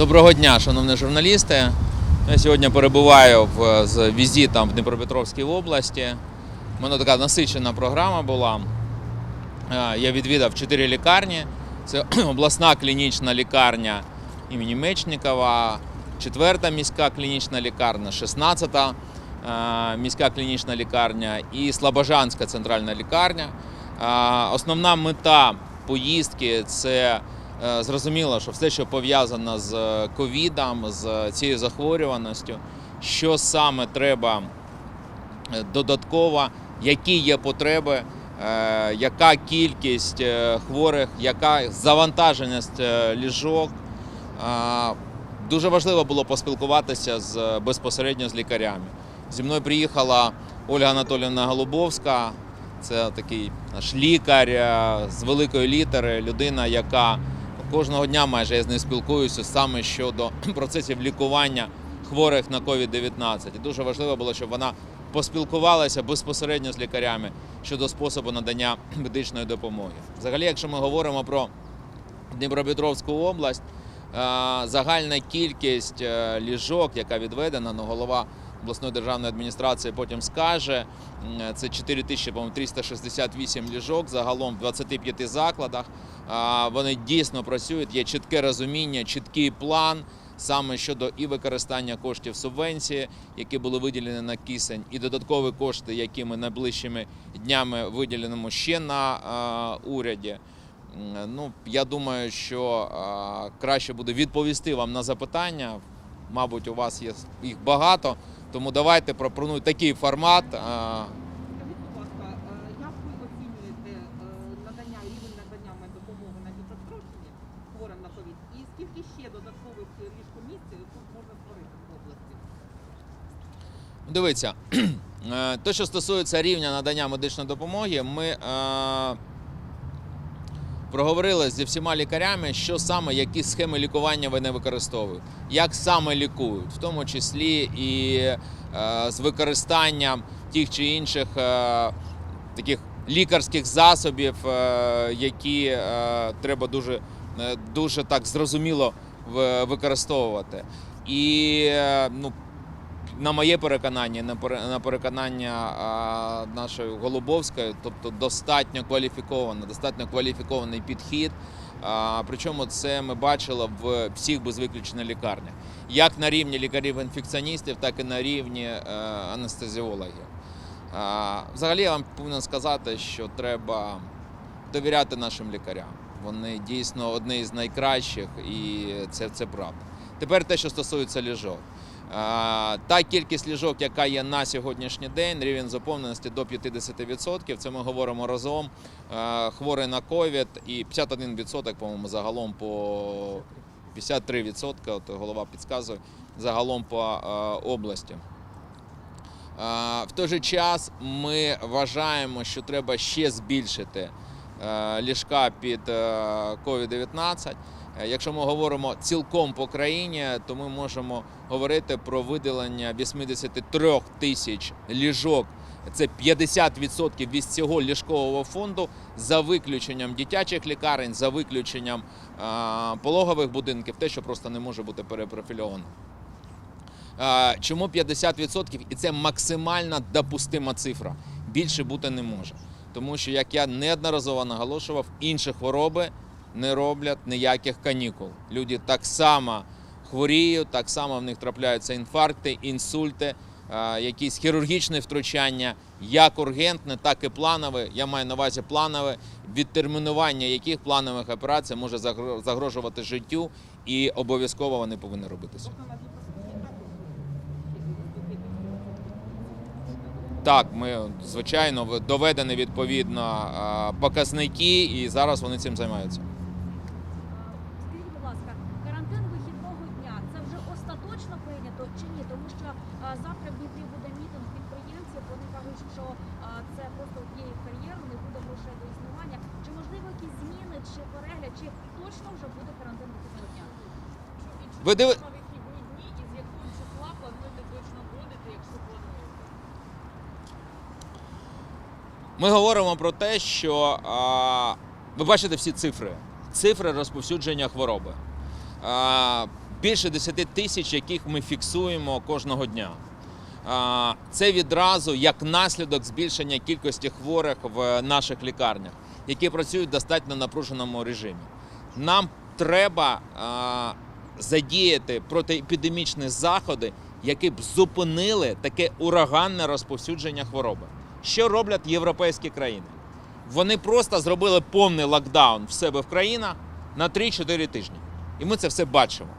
Доброго дня, шановні журналісти. Я сьогодні перебуваю в, з візитом в Дніпропетровській області. У мене така насичена програма була. Е, Я відвідав чотири лікарні. Це обласна клінічна лікарня імені Мечникова, четверта міська клінічна лікарня, 16-та е, міська клінічна лікарня і Слобожанська центральна лікарня. Е, Основна мета поїздки це зрозуміло, що все, що пов'язано з е, ковідом, з цією захворюваністю, що саме треба е, додатково, які є потреби, е, яка кількість е, хворих, яка завантаженість е, ліжок. Е, Дуже важливо було поспілкуватися з е, безпосередньо з лікарями. Зі мною приїхала Ольга Анатоліївна Голубовська. Це такий наш лікар е, з великої літери, людина, яка кожного дня майже я з нею спілкуюся саме щодо процесів лікування хворих на COVID-19. І дуже важливо було, щоб вона поспілкувалася безпосередньо з лікарями щодо способу надання медичної допомоги. Взагалі, якщо ми говоримо про Дніпропетровську область, загальна кількість е, ліжок, яка відведена, ну, голова обласної державної адміністрації потім скаже, це 4368 ліжок загалом в 25 закладах. Вони дійсно працюють, є чітке розуміння, чіткий план саме щодо і використання коштів субвенції, які були виділені на кисень, і додаткові кошти, які ми найближчими днями виділимо ще на уряді. Ну, я думаю, що краще буде відповісти вам на запитання. Мабуть, у вас є їх багато, тому давайте пропоную такий формат. Скажіть, будь ласка, е, як ви оцінюєте е, надання рівень надання меддопомоги на Дніпропетровщині хворим на ковід? І скільки ще додаткових ліжкомісць тут можна створити в області? Дивіться, е, те, що стосується рівня надання медичної допомоги, ми е, проговорили зі всіма лікарями, що саме, які схеми лікування вони використовують, як саме лікують, в тому числі і е, з використанням тих чи інших е, таких лікарських засобів, е, які треба дуже, дуже так зрозуміло використовувати. І ну, на моє переконання, на пере- на переконання нашої Голубовської, тобто достатньо кваліфіковано, достатньо кваліфікований підхід. Причому це ми бачили в всіх без виключення лікарнях, як на рівні лікарів-інфекціоністів, так і на рівні е, анестезіологів. Взагалі я вам повинен сказати, що треба довіряти нашим лікарям. Вони дійсно одні з найкращих, і це, це правда. Тепер те, що стосується ліжок. А, Та кількість ліжок, яка є на сьогоднішній день, рівень заповненості до 50%. Це ми говоримо разом. Хворий на ковід і 51%, по-моєму, загалом по 53%, от голова підказує, загалом по області. В той же час ми вважаємо, що треба ще збільшити е, ліжка під е, COVID-19. Е, Якщо ми говоримо цілком по країні, то ми можемо говорити про виділення 83 тисяч ліжок. Це 50% від цього ліжкового фонду за виключенням дитячих лікарень, за виключенням пологових будинків, те, що просто не може бути перепрофільовано. Чому 50%? І це максимальна допустима цифра. Більше бути не може. Тому що, як я неодноразово наголошував, інші хвороби не роблять ніяких канікул. Люди так само хворіють, так само в них трапляються інфаркти, інсульти, е, якісь хірургічні втручання, як ургентне, так і планове. Я маю на увазі планове, відтермінування яких планових операцій може загро- загрожувати життю, і обов'язково вони повинні робитися. Так, ми звичайно доведені відповідно показники, і зараз вони цим займаються. Скажіть, будь ласка, карантин вихідного дня це вже остаточно чи ні? Тому що завтра в Дніпрі буде мітинг підприємців. Вони кажуть, що це просто є кар'єру, не буде грошей до існування. Чи можливо якісь зміни чи перегляд, чи точно вже буде карантин вихідного дня? Ви диви... дні і з якого числа плануєте точно вводити, якщо плануєте? Ми говоримо про те, що а, ви бачите всі цифри, цифри розповсюдження хвороби. А, більше 10 тисяч, яких ми фіксуємо кожного дня. Це відразу як наслідок збільшення кількості хворих в наших лікарнях, які працюють в достатньо напруженому режимі. Нам треба задіяти протиепідемічні заходи, які б зупинили таке ураганне розповсюдження хвороби. Що роблять європейські країни? Вони просто зробили повний локдаун в себе в країнах на 3-4 тижні. І ми це все бачимо.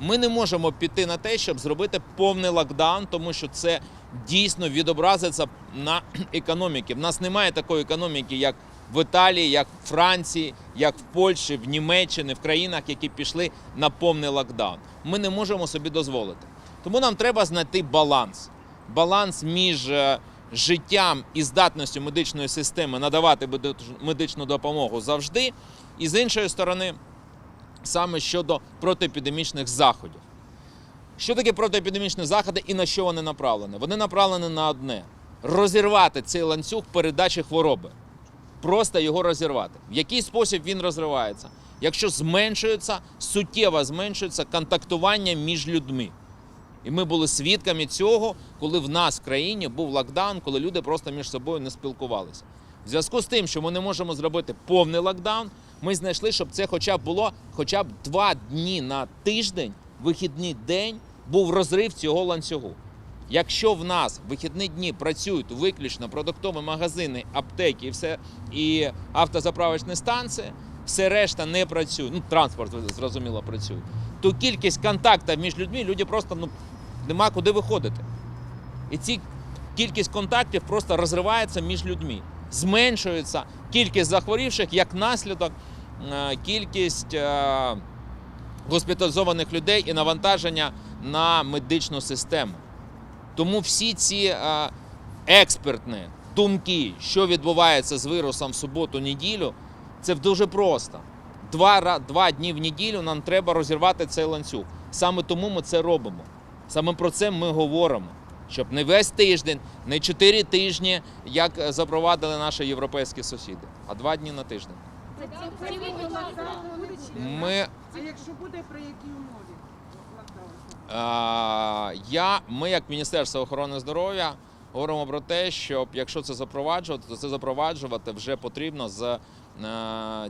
Ми не можемо піти на те, щоб зробити повний локдаун, тому що це дійсно відобразиться на економіки. В нас немає такої економіки, як в Італії, як в Франції, як в Польщі, в Німеччині, в країнах, які пішли на повний локдаун. Ми не можемо собі дозволити. Тому нам треба знайти баланс. Баланс між е, життям і здатністю медичної системи надавати медичну допомогу завжди, і з іншої сторони, саме щодо протиепідемічних заходів. Що таке протиепідемічні заходи і на що вони направлені? Вони направлені на одне: розірвати цей ланцюг передачі хвороби. Просто його розірвати. В який спосіб він розривається? Якщо зменшується, суттєво зменшується контактування між людьми. І ми були свідками цього, коли в нас в країні був локдаун, коли люди просто між собою не спілкувалися. В зв'язку з тим, що ми не можемо зробити повний локдаун, ми знайшли, щоб це хоча б було хоча б два дні на тиждень, вихідний день, був розрив цього ланцюгу. Якщо в нас вихідні дні працюють виключно продуктові магазини, аптеки і все і автозаправочні станції, все решта не працює. Ну, транспорт зрозуміло працює. То кількість контактів між людьми люди просто ну нема куди виходити. І ці кількість контактів просто розривається між людьми. Зменшується кількість захворівших, як наслідок, е, кількість е, госпіталізованих людей і навантаження на медичну систему. Тому всі ці е, експертні думки, що відбувається з вірусом в суботу-неділю, це дуже просто. Два, два дні в неділю нам треба розірвати цей ланцюг. Саме тому ми це робимо. Саме про це ми говоримо. Щоб не весь тиждень, не чотири тижні, як е, запровадили наші європейські сусіди, а два дні на тиждень. Ми А якщо буде, при якій умові Я, ми, як Міністерство охорони здоров'я, говоримо про те, що якщо це запроваджувати, то це запроваджувати вже потрібно з е,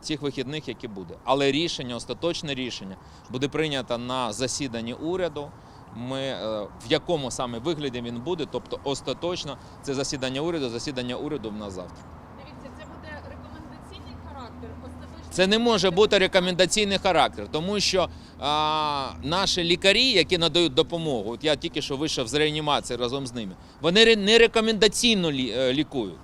цих вихідних, які буде. Але рішення, остаточне рішення, буде прийнято на засіданні уряду. Ми е, в якому саме вигляді він буде, тобто остаточно це засідання уряду, засідання уряду в нас завтра. Дивіться, це буде рекомендаційний характер. Це не може бути рекомендаційний характер, тому що а, наші лікарі, які надають допомогу, от я тільки що вийшов з реанімації разом з ними, вони не рекомендаційно е, лікують.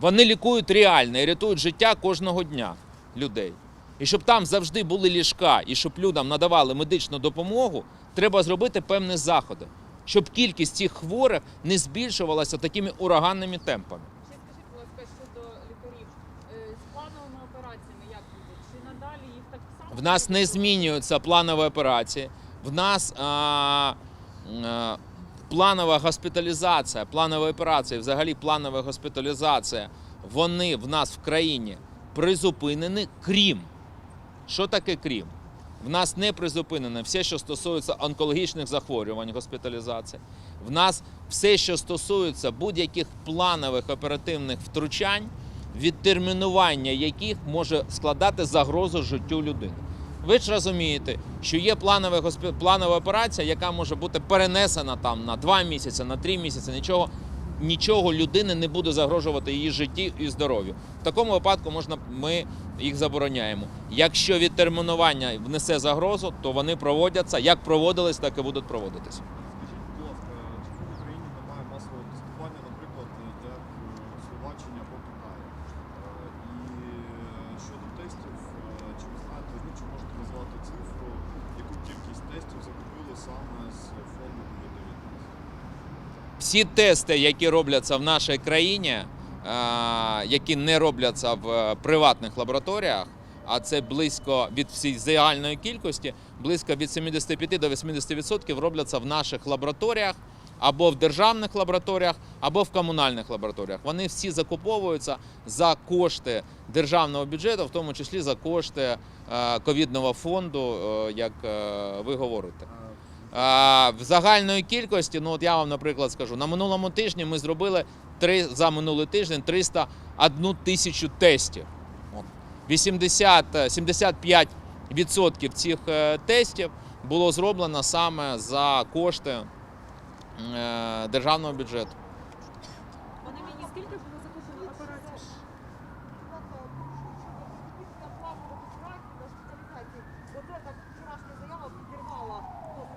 Вони лікують реально і рятують життя кожного дня людей. І щоб там завжди були ліжка, і щоб людям надавали медичну допомогу, треба зробити певні заходи, щоб кількість цих хворих не збільшувалася такими ураганними темпами. ще скажіть, будь ласка, щодо лікарів Е, з плановими операціями, як буде? Чи надалі їх так само? В нас не змінюються планові операції. В нас а, а, планова госпіталізація, планові операції, взагалі планова госпіталізація, вони в нас в країні призупинені, крім. Що таке крім? В нас не призупинено все, що стосується онкологічних захворювань, госпіталізації. В нас все, що стосується будь-яких планових оперативних втручань, відтермінування яких може складати загрозу життю людини. Ви ж розумієте, що є планова, госпі- планова операція, яка може бути перенесена там на 2 місяці, на 3 місяці. Нічого, нічого людини не буде загрожувати її житті і здоров'ю. В такому випадку можна, ми їх забороняємо. Якщо відтермінування внесе загрозу, то вони проводяться. Як проводились, так і будуть проводитися. Е? Е, е, тестів, чи ви знаєте, ну, чи можете назвати цифру, яку кількість тестів закупили саме з фонду COVID-19? Всі тести, які робляться в нашій країні, е, які не робляться в е, приватних лабораторіях, а це близько від всієї загальної кількості, близько від 75 до 80% робляться в наших лабораторіях або в державних лабораторіях, або в комунальних лабораторіях. Вони всі закуповуються за кошти державного бюджету, в тому числі за кошти е, ковідного фонду, як ви говорите. В загальної кількості, ну от я вам, наприклад, скажу, на минулому тижні ми зробили три, за минулий тиждень 301 тисячу тестів. От. 80, е, 75% цих е, тестів було зроблено саме за кошти е, державного бюджету. Пане мені скільки було закуплено апаратів? Оце так вчорашня заява підірвала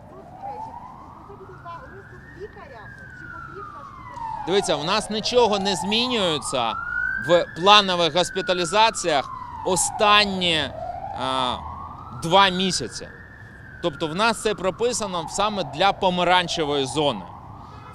соцмережі. Тобто це буде на розсуд лікаря, чи потрібна шпиталізація? Дивіться, у нас нічого не змінюється в планових госпіталізаціях останні е, два місяці. Тобто, в нас це прописано саме для помаранчевої зони.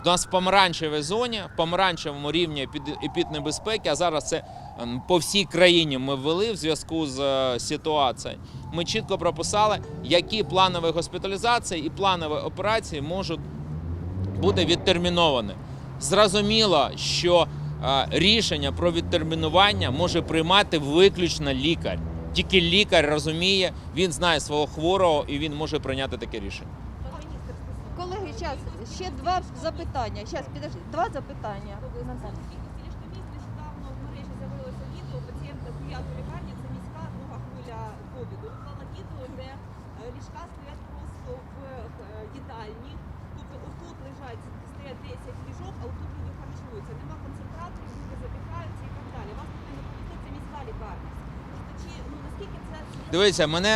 В нас в помаранчевій зоні, в помаранчевому рівні епід- епіднебезпеки, а зараз це ем, по всій країні ми ввели в зв'язку з е, ситуацією. Ми чітко прописали, які планові госпіталізації і планові операції можуть бути відтерміновані. Зрозуміло, що е, рішення про відтермінування може приймати виключно лікар. Тільки лікар розуміє, він знає свого хворого і він може прийняти таке рішення. Колеги, зараз ще два запитання. Зараз підожди, два запитання. Нещодавно в мережі з'явилося відео пацієнта 9 лікарні, це міська друга хвиля ковіду. Виклала відео, де е, ліжка стоять просто в е, їдальні. Тобто отут лежать, стоять 10 ліжок, а отут люди харчуються. Нема концентраторів, люди задихаються і так далі. Вас повинно повісти, це міська лікарня. Тобто, чи, ну, наскільки це... Дивіться, мене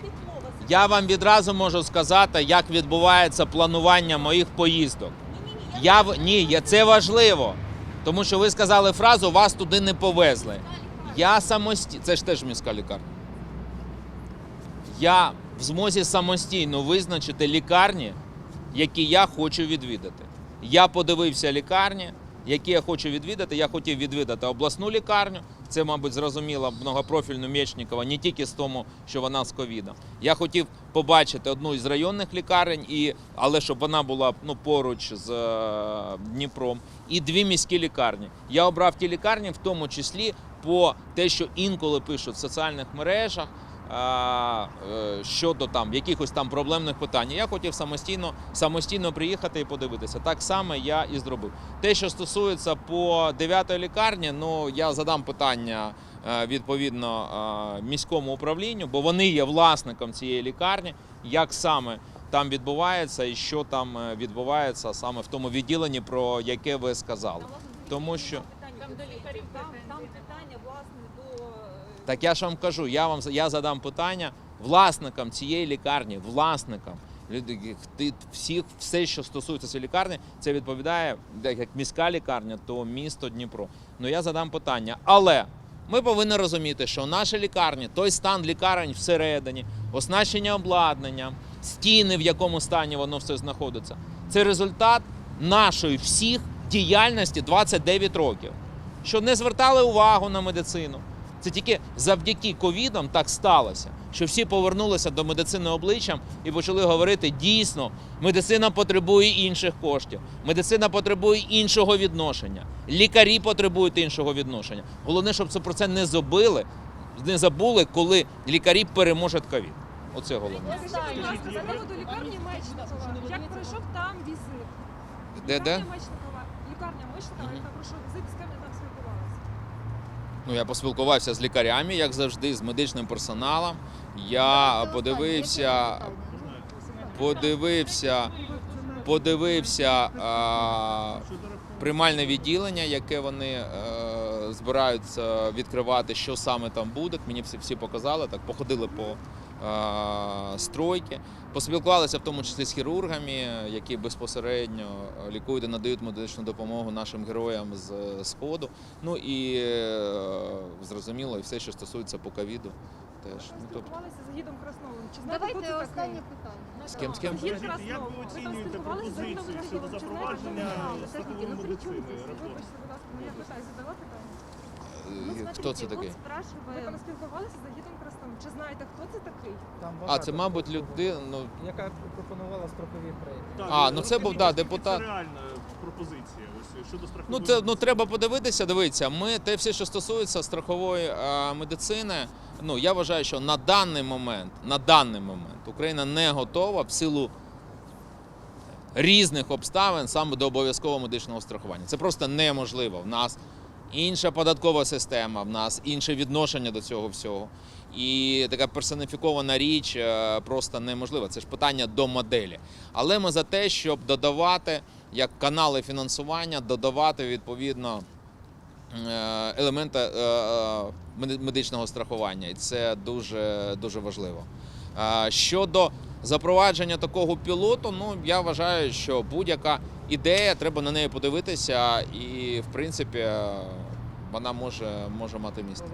типово? я вам відразу можу сказати, як відбувається планування моїх поїздок. Ні-ні-ні, Я ні, я- це важливо, тому що ви сказали фразу вас туди не повезли. Я самостійно, це ж теж міська лікарня. Я в змозі самостійно визначити лікарні, які я хочу відвідати. Я подивився лікарні, які я хочу відвідати. Я хотів відвідати обласну лікарню. Це, мабуть, зрозуміло многопрофільну Мєчнікова, не тільки з тому, що вона з ковідом. Я хотів побачити одну із районних лікарень, і, але щоб вона була ну, поруч з е, Дніпром, і дві міські лікарні. Я обрав ті лікарні, в тому числі по те, що інколи пишуть в соціальних мережах. Е, Щодо там якихось там проблемних питань, я хотів самостійно самостійно приїхати і подивитися. Так само я і зробив. Те, що стосується по 9 лікарні, ну я задам питання е, відповідно е, міському управлінню, бо вони є власником цієї лікарні, як саме там відбувається і що там відбувається саме в тому відділенні, про яке ви сказали. Тому що Там до лікарів Там, там питання, власне, до... е, Так я ж вам кажу, я вам я задам питання власникам цієї лікарні, власникам. Люди, всіх, все, що стосується цієї лікарні, це відповідає як міська лікарня, то місто Дніпро. Ну я задам питання. Але ми повинні розуміти, що в нашій лікарні той стан лікарень всередині, оснащення обладнанням, стіни, в якому стані воно все знаходиться. Це результат нашої всіх діяльності 29 років що не звертали увагу на медицину. Це тільки завдяки ковідам так сталося, що всі повернулися до медицини обличчям і почали говорити: дійсно, медицина потребує інших коштів, медицина потребує іншого відношення, лікарі потребують іншого відношення. Головне, щоб це про це не забили, не забули, коли лікарі переможуть ковід. Оце головне. Скажіть, будь ласка, за приводу лікарні Мечникова. Як пройшов там візит? Де де? Лікарня Мечникова. Лікарня Мечникова, яка пройшов візит, з ким ви там спілкувалися? Ну, я поспілкувався з лікарями, як завжди, з медичним персоналом. Я подивився, подивився, подивився а, приймальне відділення, яке вони е, збираються відкривати, що саме там буде. Мені всі, всі показали, так походили по стройки. Поспілкувалися в тому числі з хірургами, які безпосередньо лікують і надають медичну допомогу нашим героям з е, сходу. Ну і е, зрозуміло, і все, що стосується по ковіду. Теж Ви ну, тобто, спілкувалися з гідом Красновим. Чи знаєте, хто Давайте це останнє такий? питання. з ким з ким? Гід Скажіть, як ви оцінюєте спілкувалися з щодо Красновим? Чи знаєте, запровадження хто? Все-таки, ну, медицини? Вибачте, будь ласка, ну я питаю, задала питання. Е, Хто це такий? Ви там спілкувалися з гідом Красновим? Чи знаєте, хто це такий? Там А багато це, мабуть, людина. Ну, яка пропонувала страхові премії. Так, А, е, ну це був, да, депутат. Це реальна пропозиція ось щодо страхової. Ну, це ну треба подивитися. Дивіться, ми те все, що стосується страхової е, медицини. Ну я вважаю, що на даний момент, на даний момент Україна не готова в силу різних обставин саме до обов'язкового медичного страхування. Це просто неможливо. В нас інша податкова система, в нас інше відношення до цього всього. І така персоніфікована річ е, просто неможлива. Це ж питання до моделі. Але ми за те, щоб додавати як канали фінансування, додавати відповідно е, елементи е, меди- медичного страхування. І це дуже, дуже важливо. Щодо запровадження такого пілоту, ну я вважаю, що будь-яка ідея, треба на неї подивитися, і в принципі е, вона може, може мати місце.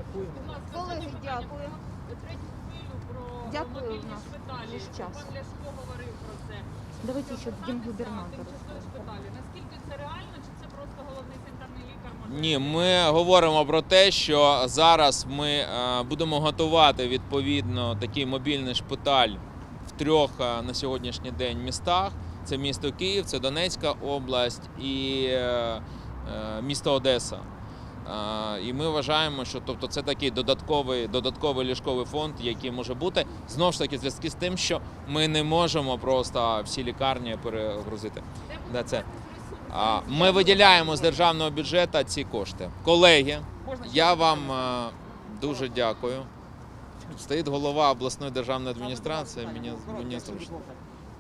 Колеги, дякую. третю хвилю, про Дякую, мобільні нас шпиталі. вже час. Пан Ляшко говорив про це. Давайте Що ще тимчасові шпиталі. Наскільки це реально, чи це просто головний санітарний лікар може? Ні, ми говоримо про те, що зараз ми е, будемо готувати відповідно такий мобільний шпиталь в трьох е, на сьогоднішній день містах. Це місто Київ, це Донецька область і е, місто Одеса. І ми вважаємо, що тобто це такий додатковий, додатковий ліжковий фонд, який може бути знову ж таки в зв'язку з тим, що ми не можемо просто всі лікарні перегрузити. Це. Ми виділяємо з державного бюджету ці кошти. Колеги, я вам е, дуже дякую. Стоїть голова обласної державної адміністрації. Мені, мені зручно.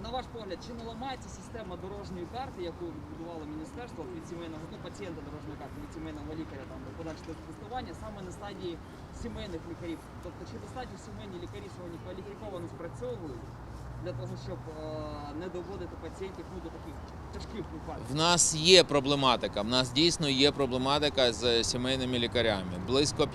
На ваш погляд, чи не ламається система дорожньої карти, яку будувало міністерство від сімейного ну, пацієнта дорожньої карти від сімейного лікаря там до подальшого тестування саме на стадії сімейних лікарів? Тобто чи достатньо сімейні лікарі сьогодні кваліфіковано спрацьовують для того, щоб е, не доводити пацієнтів ну, до таких? В нас є проблематика. В нас дійсно є проблематика з сімейними лікарями. Близько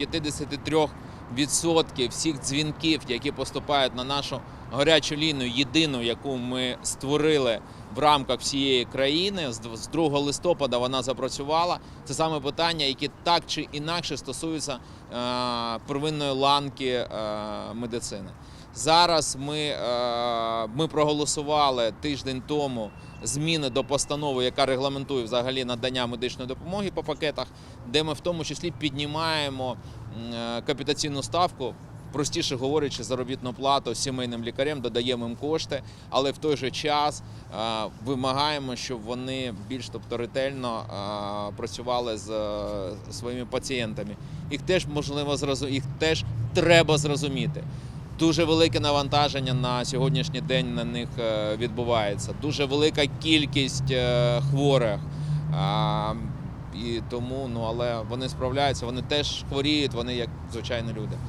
53% всіх дзвінків, які поступають на нашу гарячу лінію, єдину, яку ми створили в рамках всієї країни. З 2 листопада вона запрацювала. Це саме питання, які так чи інакше стосуються е, первинної ланки е, медицини. Зараз ми, е, ми проголосували тиждень тому зміни до постанови, яка регламентує взагалі надання медичної допомоги по пакетах, де ми в тому числі піднімаємо е, капітаційну ставку. Простіше говорячи, заробітну плату сімейним лікарям додаємо їм кошти, але в той же час е, вимагаємо, щоб вони більш тобто ретельно е, працювали з своїми пацієнтами. Їх теж можливо зразу, їх теж треба зрозуміти. Дуже велике навантаження на сьогоднішній день на них е, відбувається. Дуже велика кількість е, хворих. І тому, ну але вони справляються, вони теж хворіють, вони як звичайні люди.